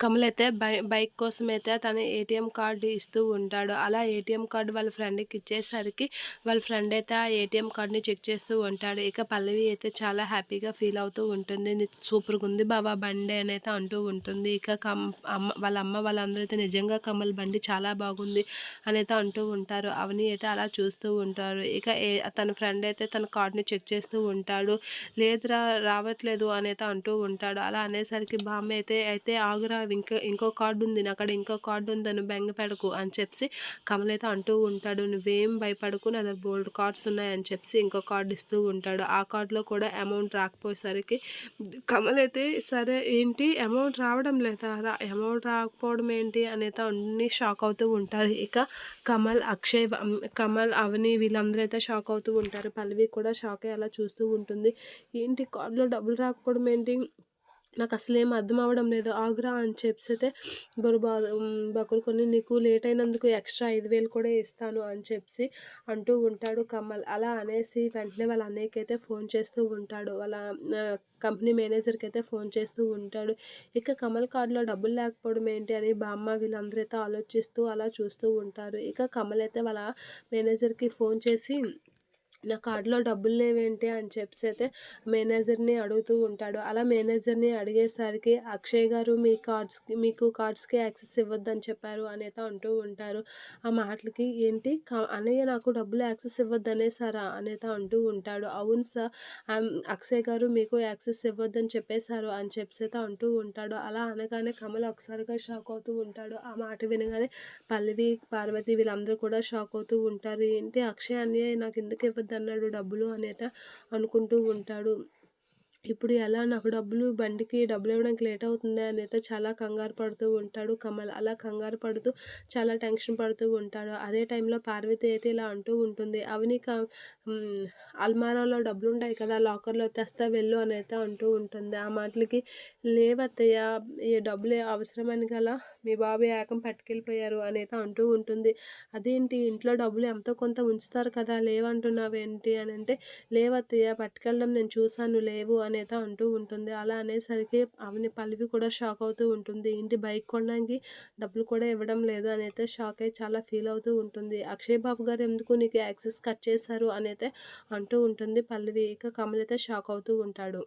కమల్ అయితే by bike కోసం అయితే తన ఏటీఎం కార్డు ఇస్తూ ఉంటాడు. అలా ఏటీఎం కార్డు వాళ్ళ ఫ్రెండ్కి ఇచ్చేసరికి వాళ్ళ ఫ్రెండ్ అయితే ఆ ఏటీఎం కార్డుని చెక్ చేస్తూ ఉంటాడు. ఇక పల్లవి అయితే చాలా హ్యాపీగా ఫీల్ అవుతూ ఉంటుంది. సూపర్గా ఉంది బాబా బండి అని అయితే అంటూ ఉంటుంది. ఇక కమ్ అమ్మ వాళ్ళ అమ్మ వాళ్ళందరూ అయితే నిజంగా కమల్ బండి చాలా బాగుంది అని అయితే అంటూ ఉంటారు. అవని అయితే అలా చూస్తూ ఉంటారు. ఇక తన ఫ్రెండ్ అయితే తన కార్డుని చెక్ చేస్తూ ఉంటాడు. లేదురా రావట్లేదు అని అయితే అంటూ ఉంటాడు. అలా అనేసరికి బామ్మ అయితే అయితే ఆగురా ఇంకా ఇంకో కార్డు ఉంది. నా అక్కడ ఇంకో కార్డు ఉంది. బెంగ బెంగపెడకు అని చెప్పి కమల్ అయితే అంటూ ఉంటాడు. నువ్వేం భయపడకు. నా దగ్గర బోల్డ్ కార్డ్స్ ఉన్నాయని చెప్పి ఇంకో కార్డు ఇస్తూ ఉంటాడు. ఆ కార్డులో కూడా అమౌంట్ రాకపోయేసరికి కమల్ అయితే సరే ఏంటి? అమౌంట్ రావడం లేదా? రా అమౌంట్ రాకపోవడం ఏంటి? అనేది అన్ని షాక్ అవుతూ ఉంటారు. ఇక కమల్ అక్షయ్ కమల్ అవని వీళ్ళందరూ అయితే షాక్ అవుతూ ఉంటారు. పల్లవి కూడా షాక్ అయ్యి అలా చూస్తూ ఉంటుంది. ఏంటి? కార్డులో డబ్బులు రాకపోవడం ఏంటి? నాకు అసలేం అర్థం అవ్వడం లేదు. ఆగ్రా అని చెప్పి అయితే బరుబా బకులు కొన్ని నీకు లేట్ అయినందుకు ఎక్స్ట్రా ఐదు వేలు కూడా ఇస్తాను అని చెప్పి అంటూ ఉంటాడు కమల్. అలా అనేసి వెంటనే వాళ్ళ అన్నయ్యకైతే ఫోన్ చేస్తూ ఉంటాడు. వాళ్ళ కంపెనీ మేనేజర్కి అయితే ఫోన్ చేస్తూ ఉంటాడు. ఇక కమల్ కార్డులో డబ్బులు లేకపోవడం ఏంటి అని బామ్మ వీళ్ళందరూ అయితే ఆలోచిస్తూ అలా చూస్తూ ఉంటారు. ఇక కమల్ అయితే వాళ్ళ మేనేజర్కి ఫోన్ చేసి నా కార్డులో డబ్బులు లేవేంటి అని చెప్పి అయితే మేనేజర్ని అడుగుతూ ఉంటాడు. అలా మేనేజర్ని అడిగేసరికి అక్షయ్ గారు మీ కార్డ్స్కి మీకు కార్డ్స్కి యాక్సెస్ ఇవ్వద్దని చెప్పారు అనేది అంటూ ఉంటారు. ఆ మాటలకి ఏంటి? కా- అన్నయ్య నాకు డబ్బులు యాక్సెస్ ఇవ్వద్దు సారా? అనేది అంటూ ఉంటాడు. అవును సార్ అక్షయ్ గారు మీకు యాక్సెస్ ఇవ్వద్దని చెప్పేశారు అని చెప్పి అయితే అంటూ ఉంటాడు. అలా అనగానే కమల్ ఒకసారిగా షాక్ అవుతూ ఉంటాడు. ఆ మాట వినగానే పల్లవి పార్వతి వీళ్ళందరూ కూడా షాక్ అవుతూ ఉంటారు. ఏంటి అక్షయ్ అన్నయ్య నాకు ఎందుకు ఇవ్వద్దు వద్దన్నాడు డబ్బులు అనేత అనుకుంటూ ఉంటాడు. ఇప్పుడు ఎలా నాకు డబ్బులు బండికి డబ్బులు ఇవ్వడానికి లేట్ అవుతుంది అని అయితే చాలా కంగారు పడుతూ ఉంటాడు. కమల్ అలా కంగారు పడుతూ చాలా టెన్షన్ పడుతూ ఉంటాడు. అదే టైంలో పార్వతి అయితే ఇలా అంటూ ఉంటుంది. అవని క అల్మారాలో డబ్బులు ఉంటాయి కదా లాకర్లో తెస్తా వెళ్ళు అని అయితే అంటూ ఉంటుంది. ఆ మాటలకి లేవత్తయ్య ఈ డబ్బులు అవసరమని గల మీ బాబు ఏకం పట్టుకెళ్ళిపోయారు అని అయితే అంటూ ఉంటుంది. అదేంటి ఇంట్లో డబ్బులు ఎంతో కొంత ఉంచుతారు కదా లేవంటున్నావేంటి అని అంటే లేవత్తయ్య పట్టుకెళ్ళడం నేను చూశాను లేవు అని అనేది అంటూ ఉంటుంది. అలా అనేసరికి ఆమె పల్లవి కూడా షాక్ అవుతూ ఉంటుంది. ఇంటి బైక్ కొనడానికి డబ్బులు కూడా ఇవ్వడం లేదు? అని అయితే షాక్ అయ్యి చాలా ఫీల్ అవుతూ ఉంటుంది. అక్షయ్ బాబు గారు ఎందుకు నీకు యాక్సెస్ కట్ చేశారు? అని అయితే అంటూ ఉంటుంది పల్లవి. ఇక కమల్ అయితే షాక్ అవుతూ ఉంటాడు.